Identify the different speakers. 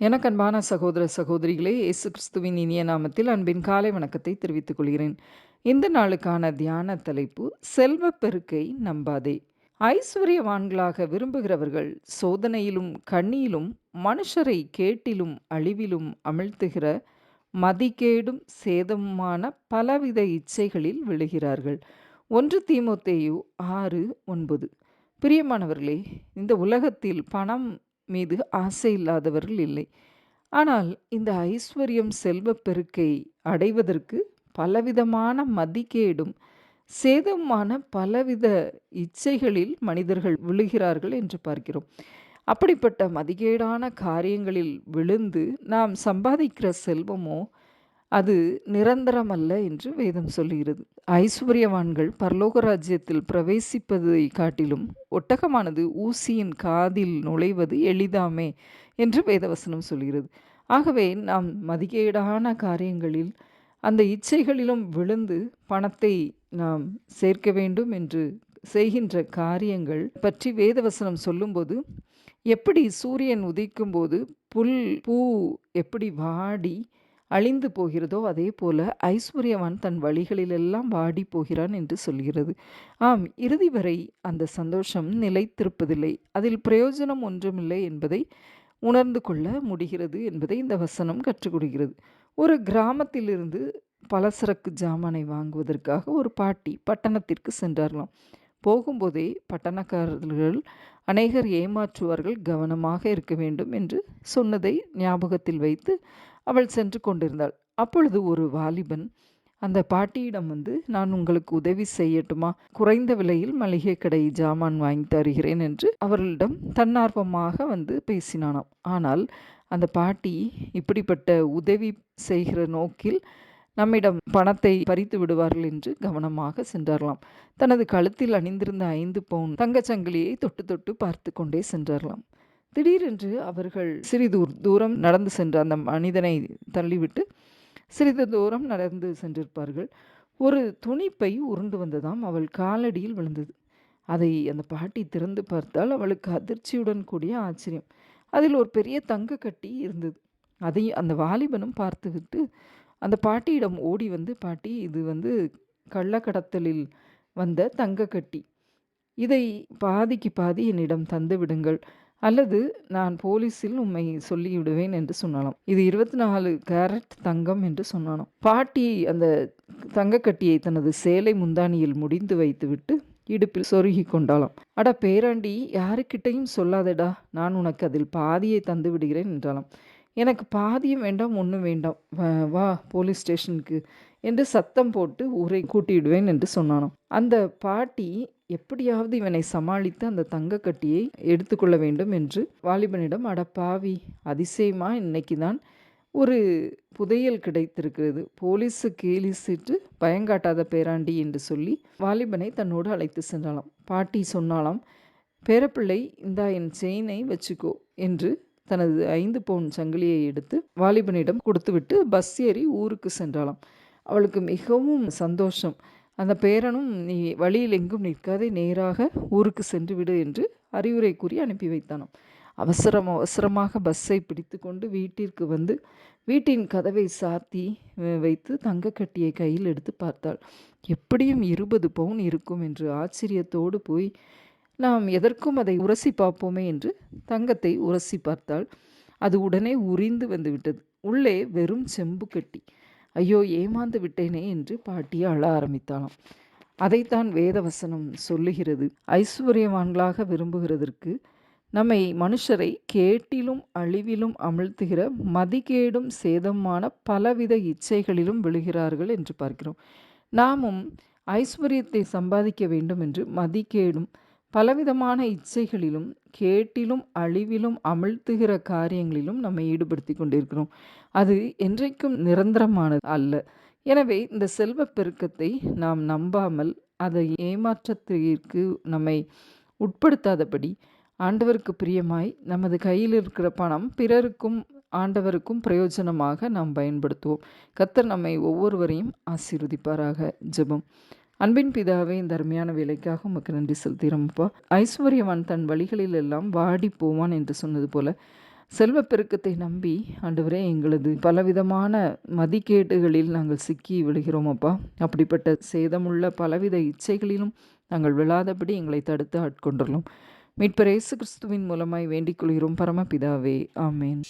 Speaker 1: எனக்கு அன்பான சகோதர சகோதரிகளே இயேசு கிறிஸ்துவின் இனிய நாமத்தில் அன்பின் காலை வணக்கத்தை தெரிவித்துக் கொள்கிறேன். இந்த நாளுக்கான தியான தலைப்பு செல்வப் பெருக்கை நம்பாதே ஐஸ்வர்யவான்களாக விரும்புகிறவர்கள் சோதனையிலும் கண்ணியிலும் மனுஷரை கேட்டிலும் அழிவிலும் அமிழ்த்துகிற மதிகேடும் சேதமுமான பலவித இச்சைகளில் விழுகிறார்கள். ஒன்று தீமோத்தேயு ஆறு ஒன்பது. பிரியமானவர்களே இந்த உலகத்தில் பணம் மீது ஆசை இல்லாதவர்கள் இல்லை. ஆனால் இந்த ஐஸ்வர்யம் செல்வப்பெருக்கை அடைவதற்கு பலவிதமான மதிக்கேடும் சேதமான பலவித இச்சைகளில் மனிதர்கள் விழுகிறார்கள் என்று பார்க்கிறோம். அப்படிப்பட்ட மதிகேடான காரியங்களில் விழுந்து நாம் சம்பாதிக்கிற செல்வமோ அது நிரந்தரம் அல்ல என்று வேதம் சொல்லுகிறது. ஐஸ்வர்யவான்கள் பரலோக ராஜ்யத்தில் பிரவேசிப்பதை காட்டிலும் ஒட்டகமானது ஊசியின் காதில் நுழைவது எளிதாமே என்று வேதவசனம் சொல்கிறது. ஆகவே நாம் மதிகேடான காரியங்களில் அந்த இச்சைகளிலும் விழுந்து பணத்தை நாம் சேர்க்க வேண்டும் என்று செய்கின்ற காரியங்கள் பற்றி வேதவசனம் சொல்லும்போது எப்படி சூரியன் உதிக்கும்போது புல் பூ எப்படி வாடி அழிந்து போகிறதோ அதே போல ஐஸ்வர்யவான் தன் வழிகளிலெல்லாம் வாடி போகிறான் என்று சொல்கிறது. ஆம் இறுதி வரை அந்த சந்தோஷம் நிலைத்திருப்பதில்லை. அதில் பிரயோஜனம் ஒன்றுமில்லை என்பதை உணர்ந்து கொள்ள முடிகிறது என்பதை இந்த வசனம் கற்றுக் கொடுக்கிறது ஒரு கிராமத்திலிருந்து பலசரக்கு ஜாமானை வாங்குவதற்காக ஒரு பாட்டி பட்டணத்திற்கு சென்றார்களாம். போகும்போதே பட்டணக்காரர்கள் அநேகர் ஏமாற்றுவார்கள் கவனமாக இருக்க வேண்டும் என்று சொன்னதை ஞாபகத்தில் வைத்து அவள் சென்று கொண்டிருந்தாள். அப்பொழுது ஒரு வாலிபன் அந்த பாட்டியிடம் வந்து நான் உங்களுக்கு உதவி செய்யட்டுமா? குறைந்த விலையில் மளிகை கடை ஜாமான் வாங்கி தருகிறேன் என்று அவர்களிடம் தன்னார்வமாக வந்து பேசினானாம். ஆனால் அந்த பாட்டி இப்படிப்பட்ட உதவி செய்கிற நோக்கில் நம்மிடம் பணத்தை பறித்து விடுவார்கள் என்று கவனமாக சென்றார்களாம். தனது கழுத்தில் அணிந்திருந்த ஐந்து பவுன் தங்கச்சங்கிலியை தொட்டு தொட்டு பார்த்து கொண்டே சென்றார்களாம். திடீரென்று அவர்கள் சிறிது தூரம் நடந்து சென்று அந்த மனிதனை தள்ளிவிட்டு சிறிது தூரம் நடந்து சென்றிருப்பார்கள். ஒரு துணிப்பை உருண்டு வந்ததாம். அவள் காலடியில் விழுந்தது. அதை அந்த பாட்டி திறந்து பார்த்தால் அவளுக்கு அதிர்ச்சியுடன் கூடிய ஆச்சரியம். அதில் ஒரு பெரிய தங்க கட்டி இருந்தது. அதை அந்த வாலிபனும் பார்த்துவிட்டு அந்த பாட்டியிடம் ஓடி வந்து பாட்டி இது வந்து கள்ளக்கடத்தலில் வந்த தங்க கட்டி. இதை பாதிக்கு பாதி என்னிடம் தந்து விடுங்கள். அல்லது நான் போலீஸில் உம்மை சொல்லிவிடுவேன் என்று சொன்னாலும் இது இருபத்தி நாலு கேரட் தங்கம் என்று சொன்னாலும் பாட்டி அந்த தங்கக்கட்டியை தனது சேலை முந்தானியில் முடிந்து வைத்துவிட்டு இடுப்பில் சொருகி கொண்டாளாம். அட பேராண்டி யாருக்கிட்டையும் சொல்லாதடா. நான் உனக்கு அதில் பாதியை தந்து விடுகிறேன் என்றாலாம் எனக்கு பாதியும் வேண்டாம் ஒன்றும் வேண்டாம். வா போலீஸ் ஸ்டேஷனுக்கு என்று சத்தம் போட்டு ஊரை கூட்டிவிடுவேன் என்று சொன்னானாம். அந்த பாட்டி எப்படியாவது இவனை சமாளித்து அந்த தங்கக்கட்டியை எடுத்துக்கொள்ள வேண்டும் என்று வாலிபனிடம் அட பாவி அதிசயமா இன்னைக்கு தான் ஒரு புதையல் கிடைத்திருக்கிறது. போலீஸு கேலிசிட்டு பயங்காட்டாத பேராண்டி என்று சொல்லி வாலிபனை தன்னோடு அழைத்து சென்றாலாம் பாட்டி சொன்னாலாம் பேரப்பிள்ளை இந்தா என் செயினை வச்சுக்கோ என்று தனது ஐந்து பவுன் சங்கிலியை எடுத்து வாலிபனிடம் கொடுத்துவிட்டு பஸ் ஏறி ஊருக்கு சென்றாலாம் அவளுக்கு மிகவும் சந்தோஷம். அந்த பேரனும் நீ வழியில் எங்கும் நிற்காதே நேராக ஊருக்கு சென்று விடு என்று அறிவுரை கூறி அனுப்பி வைத்தானாம். அவசரம் அவசரமாக பஸ்ஸை பிடித்து கொண்டு வீட்டிற்கு வந்து வீட்டின் கதவை சாத்தி வைத்து தங்கக்கட்டியை கையில் எடுத்து பார்த்தாள். எப்படியும் இருபது பவுன் இருக்கும் என்று ஆச்சரியத்தோடு போய் நாம் எதற்கும் அதை உரசி பார்ப்போமே என்று தங்கத்தை உரசி பார்த்தால் அது உடனே உரிந்து வந்து விட்டது. உள்ளே வெறும் செம்பு கட்டி ஐயோ ஏமாந்து விட்டேனே என்று பாட்டி அழ ஆரம்பித்தாளாம். அதைத்தான் வேதவசனம் சொல்லுகிறது. ஐஸ்வர்யவான்களாக விரும்புகிறதற்கு நம்மை மனுஷரை கேட்டிலும் அழிவிலும் அமிழ்த்துகிற மதிகேடும் சேதமான பலவித இச்சைகளிலும் விழுகிறார்கள் என்று பார்க்கிறோம். நாமும் ஐஸ்வர்யத்தை சம்பாதிக்க வேண்டும் என்று மதிகேடும் பலவிதமான இச்சைகளிலும் கேட்டிலும் அழிவிலும் அமிழ்த்துகிற காரியங்களிலும் நம்ம ஈடுபடுத்தி கொண்டிருக்கிறோம். அது என்றைக்கும் நிரந்தரமானது அல்ல. எனவே இந்த செல்வ பெருக்கத்தை நாம் நம்பாமல் அதை ஏமாற்றத்திற்கு நம்மை உட்படுத்தாதபடி ஆண்டவருக்கு பிரியமாய் நமது கையில் இருக்கிற பணம் பிறருக்கும் ஆண்டவருக்கும் பிரயோஜனமாக நாம் பயன்படுத்துவோம். கத்தர் நம்மை ஒவ்வொருவரையும் ஆசீர்வதிப்பாராக. ஜெபம். அன்பின் பிதாவே இந்த அருமையான வேலைக்காக உமக்கு நன்றி செலுத்திறோம்ப்பா ஐஸ்வர்யவான் தன் வழிகளில் எல்லாம் வாடி போவான் என்று சொன்னது போல செல்வப் பெருக்கத்தை நம்பி ஆண்டவரே எங்களது பலவிதமான மதிக்கேடுகளில் நாங்கள் சிக்கி விழுகிறோம் அப்பா. அப்படிப்பட்ட சேதமுள்ள பலவித இச்சைகளிலும் நாங்கள் விழாதபடி எங்களை தடுத்து ஆட்கொண்டுள்ளோம். மீட்பர் இயேசு கிறிஸ்துவின் மூலமாய் வேண்டிக் கொள்கிறோம் பரமபிதாவே. ஆமேன்.